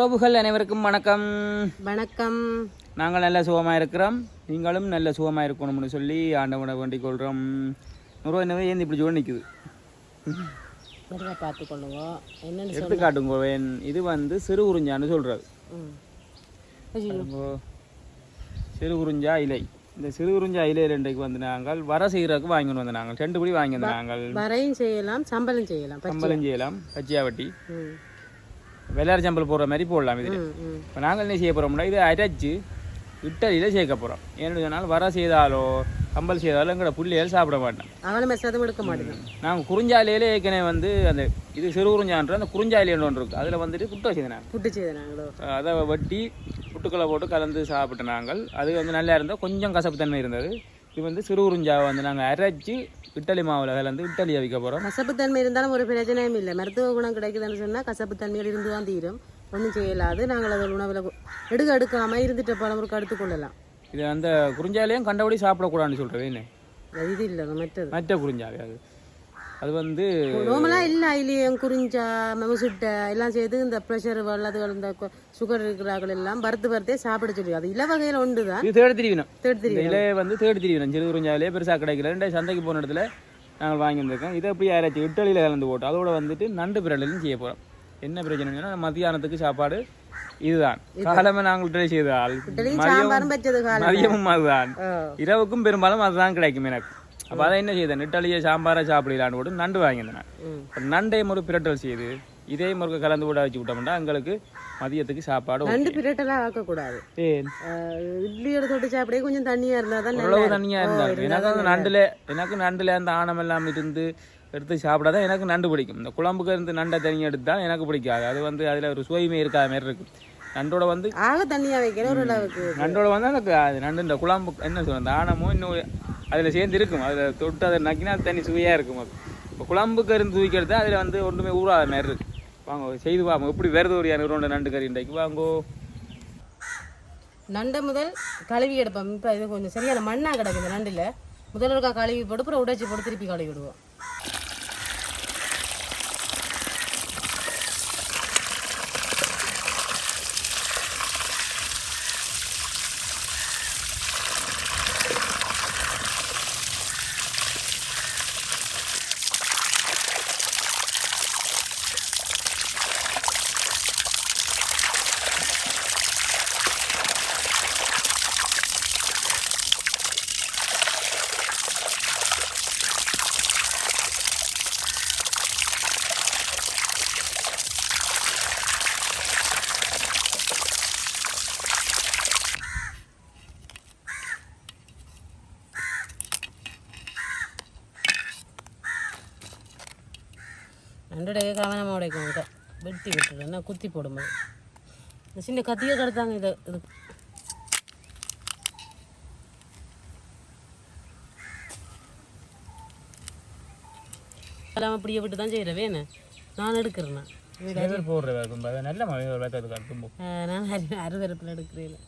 உறவுகள் அனைவருக்கும் வணக்கம். வணக்கம். நாங்கள் நல்ல சுகமாக இருக்கிறோம். நீங்களும் நல்ல சுகமாக இருக்கணும்னு சொல்லி ஆண்டவனை வேண்டிக் கொள்கிறோம் நுறுவ என்னவே ஏந்தி இப்படி ஜோடி நிற்குது பார்த்து என்னன்னு எடுத்து காட்டுங்க இது வந்து சிறு உறிஞ்சான்னு ஐயோ, சிறு உறிஞ்சா இலை. இந்த சிறு உறிஞ்சா இலை ரெண்டுக்கு வந்து நாங்கள் வர செய்கிறதுக்கு வாங்கிட்டு வந்து நாங்கள். ரெண்டு படி வாங்கி வந்து நாங்கள். வரையும் செய்யலாம் சம்பளம் செய்யலாம். சம்பளம் செய்யலாம் பச்சையா வெள்ளாரி சம்பல் போடுற மாதிரி போடலாம் இதில். இப்போ நாங்கள் என்ன செய்ய போகிறோம்னா இதை அரைச்சு இட்டலியில் சேர்க்க போகிறோம் ஏன்னு சொன்னால் வர செய்தாலோ கம்பல் செய்தாலோ எங்களோட புள்ளிகள் சாப்பிட மெசதும் எடுக்க மாட்டேங்குது நாங்கள் குறிஞ்சாலையிலே ஏற்கனவே வந்து அந்த இது சிறு குறிஞ்சான்ற அந்த குறிஞ்சாலையில் ஒன்று இருக்குது அதில் வந்துட்டு புட்டு வச்சுது நாங்கள் புட்டு செய்த நாங்களோ அதை வெட்டி புட்டுக்களை போட்டு கலந்து சாப்பிட்டு நாங்கள். அது வந்து நல்லா இருந்தால் கொஞ்சம் கசப்பு தன்மை இருந்தது. இது வந்து சிறு குறிஞ்சாவை வந்து நாங்கள் அரைச்சி இட்டலி மாவில் கலந்து இட்டலியை வைக்க போகிறோம் கசப்புத்தன்மை இருந்தாலும் ஒரு பிரச்சனையும் இல்லை. மருத்துவ குணம் கிடைக்குதுன்னு சொன்னால் கசப்புத்தன்மையில் இருந்து தான் தீரும். ஒன்றும் செய்யலாது. நாங்கள் அதை உணவில் எடுக்க எடுக்காமல் இருந்துட்ட பழமுறைக்கு எடுத்துக்கொள்ளலாம் இது அந்த குறிஞ்சாலையும் கண்டபடி சாப்பிடக்கூடாதுன்னு சொல்கிறது என்ன? இது இல்லை மற்றது. மற்ற குறிஞ்சாலை அது. அது வந்து நார்மலாக இல்லை ஐலியம் குறிஞ்சா மெமசுட்டை எல்லாம் செய்து இந்த ப்ரெஷர் வல்லதுகள் இந்த சுகர் இருக்கிறார்கள் எல்லாம் வறுத்து வறுத்தே சாப்பிட சொல்லி. அது இல வகையில் ஒன்று தான் இது தேடி திரிவினம். தேடி இந்த இலையை வந்து தேடி திரிவினம். சிறு குறிஞ்சாவிலே பெருசாக கிடைக்கல. ரெண்டு சந்தைக்கு போன இடத்துல நாங்கள் வாங்கி வந்திருக்கோம். இதை எப்படி யாராச்சும் இட்டலியில் கலந்து போட்டு அதோட வந்துட்டு நண்டு பிரடலும் செய்ய போகிறோம் என்ன பிரச்சனைனா மத்தியானத்துக்கு சாப்பாடு இதுதான். காலமே நாங்கள் ட்ரை செய்தால் மதியமும் அதுதான். இரவுக்கும் பெரும்பாலும் அதுதான் கிடைக்கும் எனக்கு. அப்போ அதை என்ன செய்தேன்? இட்டலியை சாம்பாரை சாப்பிடலான்னு போட்டு நண்டு வாங்கியிருந்தேன் அப்ப நண்டையும் ஒரு பிரட்டல் செய்து இதே முறுக்க கலந்து கூட வச்சு விட்டோம்னா எங்களுக்கு மதியத்துக்கு சாப்பாடு. நண்டு பிரட்டெல்லாம் ஆக்கக்கூடாது. இட்லியோட தொட்டு சாப்பிடவே கொஞ்சம் தண்ணியா இருந்தால் தான் இருக்கும். தண்ணியா இருந்தாலும் இருந்தா எனக்கு அந்த நண்டுல எனக்கு நண்டுல அந்த ஆணம் எல்லாம் இருந்து எடுத்து சாப்பிடாதான் எனக்கு நண்டு பிடிக்கும். இந்த குழம்புக்கு இருந்து நண்டை தனியாக எடுத்தா எனக்கு பிடிக்காது. அது வந்து அதுல ஒரு சுவையுமே இருக்காத மாதிரி இருக்கும். நண்டோட வந்து ஆக தண்ணியா வைக்கிற ஒரு நண்டோட வந்து எனக்கு அது நண்டு இந்த குழம்பு என்ன சொல்றது அந்த ஆணமும் இன்னும் அதில் சேர்ந்து இருக்கும் அதில் தொட்டு அதை நக்கினா அது தனி இருக்கும் அது. இப்போ குழம்பு கருந்து தூக்கிறது அதில் வந்து ஒன்றுமே ஊறாத மாதிரி இருக்கு. வாங்க செய்து வாங்க எப்படி வருது ஒரு ரெண்டு நண்டு கறி இன்றைக்கு. வாங்கோ. நண்டை முதல் கழுவி எடுப்போம். இப்போ இது கொஞ்சம் சரியான மண்ணாக கிடக்கு இந்த நண்டில். முதல்ல இருக்கா கழுவி போட்டு அப்புறம் உடைச்சி போட்டு திருப்பி கழுவி விடுவோம். நண்டுடைய கவனமாக உடைக்கும் க- வெட்டி விட்டுருன்னா குத்தி போடும்போது. இந்த சின்ன கத்தியை கடத்தாங்க இதை. இது. எல்லாம் அப்படியே விட்டு தான் செய்கிறவே என்ன? நான் எடுக்கிறேன்னா போடுற நல்ல மழை நான் அரு அறுவறுப்பில் எடுக்கிறேன்.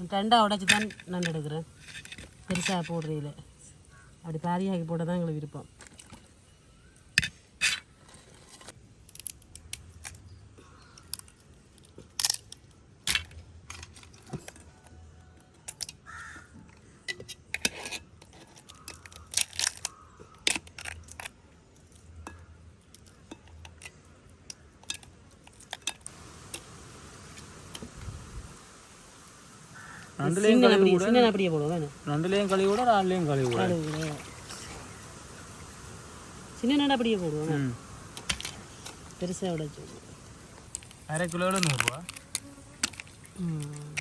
ரெண்டாக உடச்சி தான் நான் எடுக்கிறேன். பெருசாக போடுறீங்களே. அப்படி பாரியாக்கி போட தான் எங்களுக்கு விருப்பம். நண்டுலேயும் சின்ன கழுவி கூட சின்ன அப்படியே போடுவோம் கழுவி கூட நாலுலேயும் கழுவி கூட சின்ன நட அப்படியே போடுவோம் பெருசாக உடைச்சி அரை கிலோவில் நூறுரூவா ம்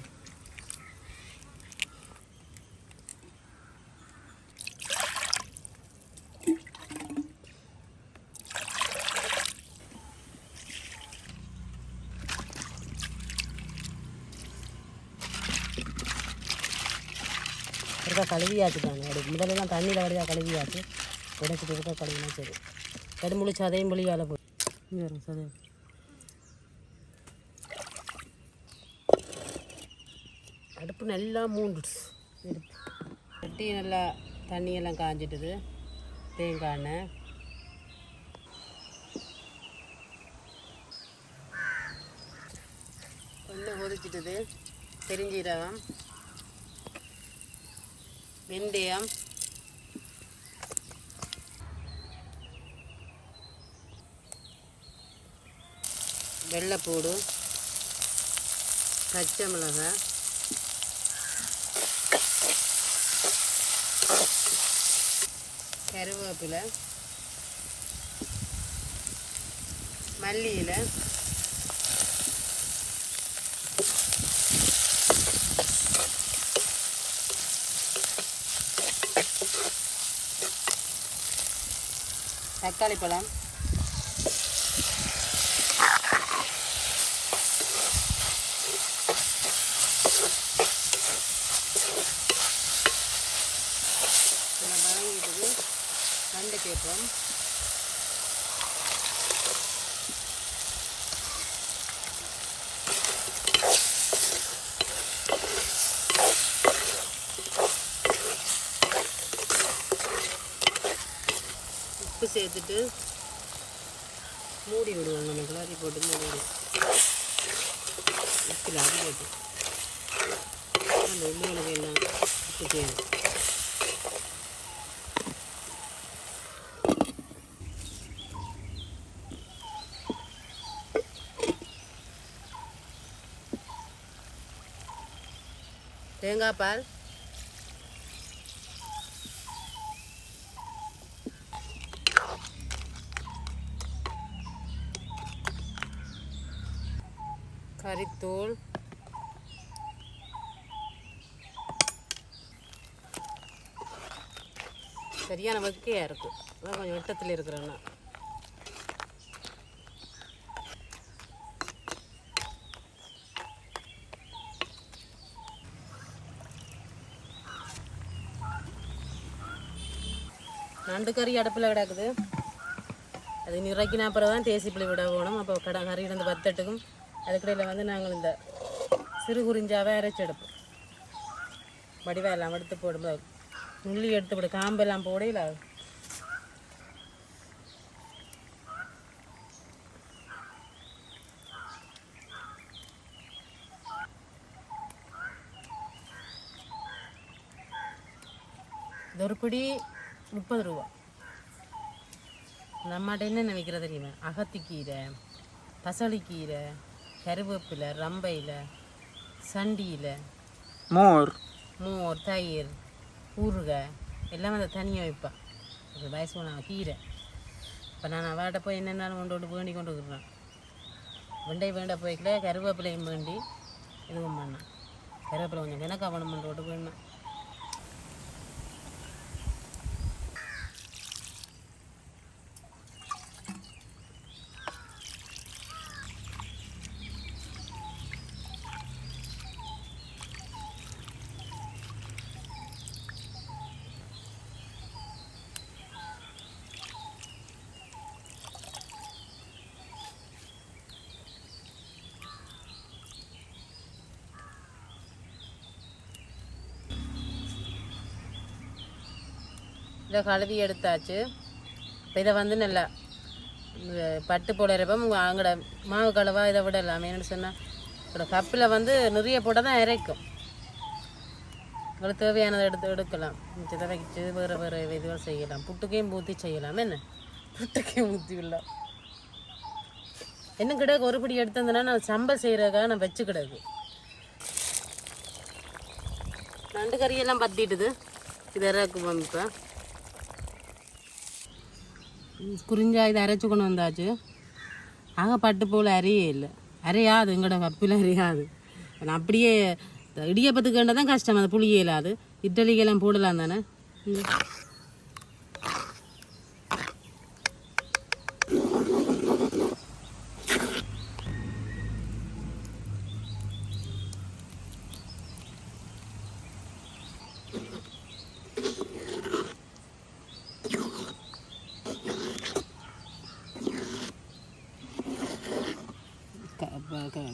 இருக்கா கழுவியாச்சு தாங்க அது முதல்லலாம் தண்ணியில் வடியாக கழுவியாச்சு. உடைச்சிட்டு இருக்க கழுவினா சரி. கடுமுழு சதையும் புளியால் போய் வரும் அடுப்பு நல்லா மூண்டுடுச்சு. வெட்டி நல்லா தண்ணியெல்லாம் காஞ்சிட்டுது. தேங்காய் எண்ணெய் கொஞ்சம் கொதிச்சிட்டுது. பெருஞ்சீரகம். வெந்தயம். வெள்ளைப்பூடு. பச்சை மிளகாய். கருவேப்பிலை. மல்லி தக்காளி பழம். வெண்டைக்காய் கேட்போம் எடுத்துட்டு மூடி விடுவோம். நம்ம கிளறி போட்டு மூடி விடுவோம். உப்பில் அது போட்டு. அந்த உள்ளுகளுக்கு எல்லாம் உப்பு தேவை தேங்காய் பால். கறித்தூள். சரியான வக்கையாக இருக்கு. அதான் கொஞ்சம் வெட்டத்தில் இருக்கிறேன்னா. நண்டு கறி அடுப்பில் கிடக்குது. அது நிறைக்கின அப்புறம் தான் தேசி புளி விட போகணும். அப்போ கடை கறி இருந்து வத்தட்டுக்கும் அதுக்கடையில் வந்து நாங்கள் இந்த சிறு குறிஞ்சாவே அரைச்சி எடுப்போம். வடிவாயெல்லாம் எடுத்து போடும்போது நுள்ளி எடுத்து போடு காம்பெல்லாம் போடையில் இது ஒரு பிடி முப்பது ரூபா. நம்மகிட்ட என்னென்ன விற்கிறது தெரியுமா? அகத்திக்கீரை பசளிக்கீரை கருவேப்பிலை ரம்பையில் சண்டியில் மோர். மோர் தயிர் ஊறுகாய் எல்லாம் அந்த தனியாக வைப்பான் அது வயசு நான் கீரை. இப்போ நான் அவட்ட போய் என்னென்னாலும் கொண்டு விட்டு வேண்டி கொண்டு இருக்கிறேன் வெண்டை வேண்ட போய்க்கல கருவேப்பிலையும் வேண்டி இதுவும் பண்ணேன். கருவேப்பிலை கொஞ்சம் கிணக்கா பண்ண கொண்டு விட்டு இதை கழுவி எடுத்தாச்சு. இப்போ இதை வந்து நல்லா இந்த பட்டு போடுறப்ப அங்கட மாவு கழுவா இதை விடலாம். என்னென்னு சொன்னால் இப்போ கப்பில் வந்து நிறைய போட தான் இறைக்கும். உங்களுக்கு தேவையானதை எடுத்து எடுக்கலாம். மிச்சத்தை வச்சு வேறு வேறு இதுவாக செய்யலாம். புட்டுக்கையும் ஊற்றி செய்யலாம். என்ன? புட்டுக்கையும் ஊற்றி விடலாம். என்ன கிடக்கு? ஒரு பிடி எடுத்திருந்தேன்னா நான் சம்பல் செய்கிறதுக்காக நான் வச்சு கிடக்கு. நண்டு கறியெல்லாம் பற்றிட்டுது இது இறக்குவோம் இப்போ. குறிஞ்சா இதை அரைச்சி கொண்டு வந்தாச்சு. ஆக பட்டு போல் அரையே இல்லை. அரையாது எங்களோட கப்பில் அரையாது. நான் அப்படியே இடியப்பத்துக்கு வேண்டாம் தான் கஷ்டம் அது புளியே இல்லாது இட்டலிக்கெல்லாம் போடலாம் தானே?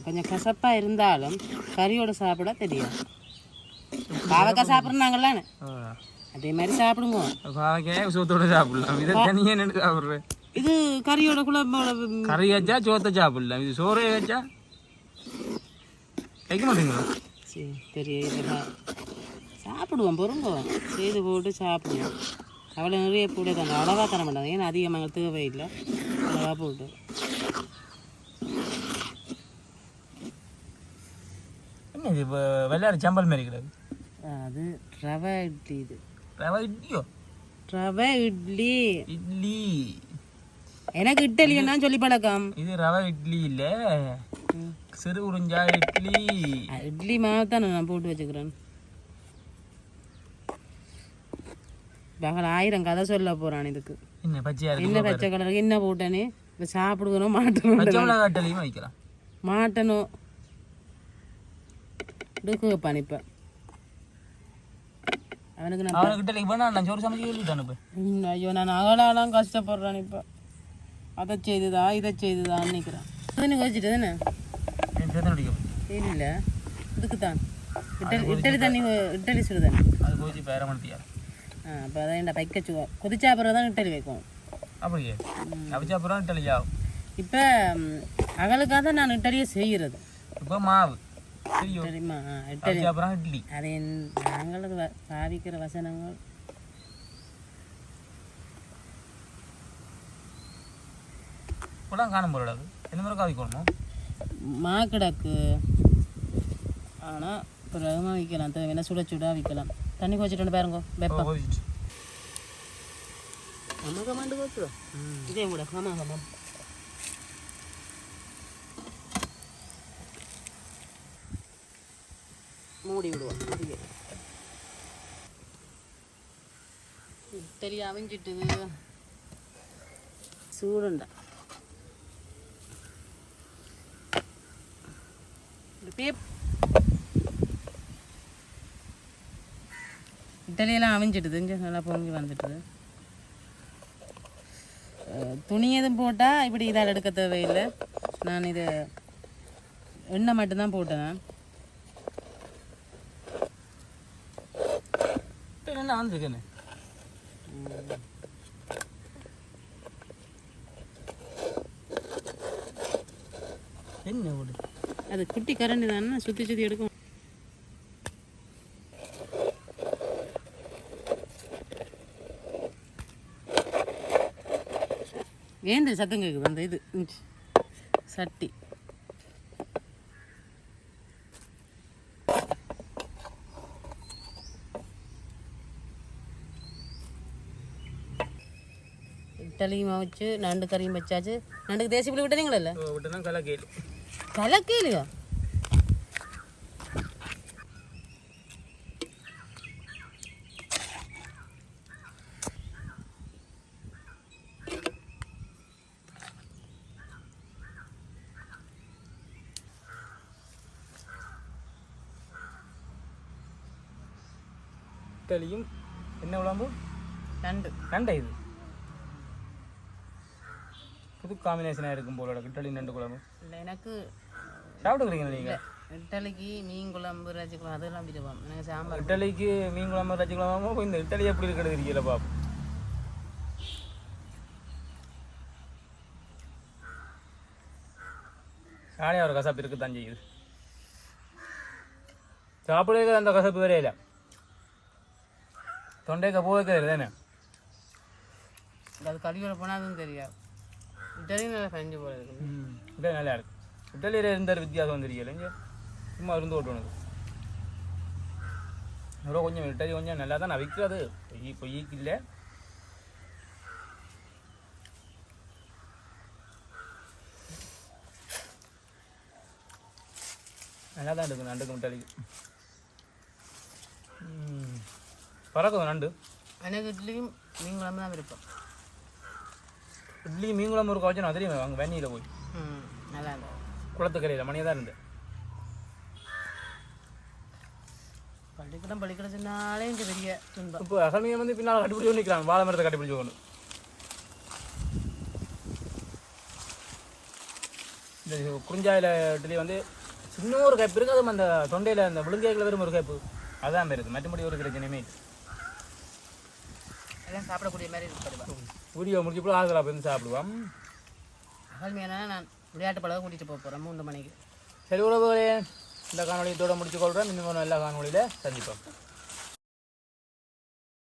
கொஞ்சம் கசப்பாக இருந்தாலும் கறியோட சாப்பிட தெரியாது. பாவக்காய் சாப்பிட்றாங்கல்ல அதே மாதிரி சாப்பிடுங்க. பாவைக்காய் சோத்தோட சாப்பிடலாம். இதை தனியாக நின்று சாப்பிட்றேன் இது கறியோட குழம்போட கறி வச்சா சோத்தை சாப்பிடலாம். இது சோறே வச்சா வைக்க மாட்டீங்களா சரி பெரிய இதெல்லாம் சாப்பிடுவோம் பொறுங்க. செய்து போட்டு சாப்பிடுவோம். அவ்வளோ நிறைய போட்டு தாங்க அளவாக தர மாட்டாங்க. ஏன்னா அதிகமாக தேவையில்லை. அளவாக போட்டு. என்ன இது? இப்போ வெள்ளாடு சம்பல் மாதிரி கிடையாது அது ரவை இட்லி இது. ரவை இட்லியோ? ரவை இட்லி. இட்லி. எனக்கு இட்டலின்னா சொல்லி பழக்கம். இது ரவை இட்லி இல்ல. சிறு உறிஞ்சா இட்லி. இட்லி மாவு தானே நான் போட்டு வச்சுக்கிறேன். பகல் ஆயிரம் கதை சொல்ல போறான் இதுக்கு. என்ன பச்சையா என்ன பச்சை கலருக்கு என்ன போட்டேனே இப்போ சாப்பிடுக்கணும் மாட்டணும் மாட்டணும். வைப்பான் இப்போ அவனுக்கு நான் அவனுக்கு இட்லிக்கு போனா நான் சோறு சமைச்சு சொல்லிட்டானு இப்போ ஐயோ நான் அகலாலாம் கஷ்டப்படுறேன் இப்போ அதை செய்துதா இதை செய்துதான்னு நினைக்கிறேன் தானே சேர்த்து அடிக்கும் தெரியல இதுக்கு தான் இட்டலி இட்டலி தண்ணி இட்டலி சுடு தண்ணி அது போச்சு பேர மணத்தியா ஆ அப்போ அதான் என்ன வைக்க கொதிச்சா பிறகு தான் இட்டலி வைக்கும் அப்படியே அவிச்சா அப்புறம் இட்லியா இப்போ அகலுக்காக தான் நான் இட்டலியை செய்கிறது இப்போ மாவு தெரியும். அப்புறம் இட்லி. அது வ- பாவிக்கிற வசனங்கள். இப்போலாம் காணும் போடாது என்ன மாதிரி காவிக்கணுமோ மாக்கிடக்கு. ஆனால் ரகமாக விற்கலாம் தேவையான சுட சுட விற்கலாம் தண்ணி குவச்சிட்டு பாருங்க வெப்பம். நமக்கு மாண்டு போச்சு இதே கூட ஆமாம் ஆமாம் மூடி விடுவோம் அப்படியே தெரிய அவிஞ்சிட்டுது. சூடுண்டா. இட்டலியெல்லாம் அவிஞ்சிட்டுது. நல்லா பொங்கி வந்துட்டுது. துணி எதுவும் போட்டால் இப்படி இதால் எடுக்க தேவையில்லை. நான் இது எண்ணெய் மட்டும்தான் போட்டேன். என்ன வந்துருக்கேன்னு என்ன ஓடு அது குட்டி கரண்டி தானே சுற்றி சுற்றி எடுக்கும். ஏந்து சத்தம் கேட்குது அந்த இது சட்டி. இட்டலியும் வச்சு நண்டு கறியும் வச்சாச்சு. நண்டுக்கு தேசி புளி விட்டீங்களா விட்டுனா கலை கேளு கலக்கலையா? இட்லியும் என்ன குழம்பு நண்டு. நண்டை இது? புது காம்பினேஷனாக இருக்கும் போலோட இட்லி நண்டு குழம்பு. இல்லை எனக்கு சாப்பிட்டுக்கிறீங்களா நீங்கள் இட்டலிக்கு மீன் குழம்பு ரஜி குழம்பு அதெல்லாம் விரும்பம் எனக்கு சாம்பார் இட்லிக்கு மீன் குழம்பு ரச்சி குழம்பு இந்த இட்லி எப்படி இருக்கிறது தெரியல பாப்பு சாலையாக ஒரு கசப்பு இருக்கு தான் செய்யுது சாப்பிடுறது அந்த கசப்பு வேறே இல்லை. தொண்டைக்கு பூ வைக்கிறது தானே? அது கறியோட போனால் அதுவும் தெரியாது. இட்டலியும் நல்லா கஞ்சி போல இருக்கு. இட்லி நல்லா இருக்கு. இட்லியில் இருந்த வித்தியாசம் வந்துருக்கல இங்கே சும்மா இருந்து ஓட்டணும். எவ்வளோ கொஞ்சம் இட்லி கொஞ்சம் நல்லா தான் நான் விற்கிறது பொய் பொய்க்கு இல்லை. நல்லா தான் இருக்கு. நண்டுக்கு இட்லிக்கு ம். பறக்கும் நண்டு. எனக்கு இட்லியும் மீன் குழம்பு தான் விருப்பம். இட்லி மீன் குழம்பு ஒரு கவச்சம் தெரியும்? அங்கே வெண்ணியில் போய். நல்லா இருக்கும் குளத்துக்கரையில் மணியாக தான் இருந்து. பள்ளிக்கூடம் சொன்னாலே இங்கே பெரிய துன்பம். இப்போ அசல்மியை வந்து பின்னால் கட்டிப்பிடிச்சு நிற்கிறான் வாழை மரத்தை கட்டிப்பிடிச்சு கொண்டு. இந்த குறிஞ்சாயில் இட்லி வந்து சின்ன ஒரு கைப்பு இருக்குது அந்த தொண்டையில் அந்த விழுங்கைகளை வெறும் ஒரு கைப்பு. அதான் இருக்குது மற்றபடி ஒரு இல்லை எல்லாம் சாப்பிடக்கூடிய மாதிரி இருக்கு வீடியோ போய் ஆசலா போய் சாப்பிடுவோம். அகல்மையான நான் விளையாட்டு பழக கூட்டிகிட்டு போக போகிறேன் மூன்று மணிக்கு. சரி உறவுகளே இந்த காணொலியத்தோட முடிச்சு கொள்கிறேன் இன்னும் எல்லா காணொலியில் சந்திப்போம்.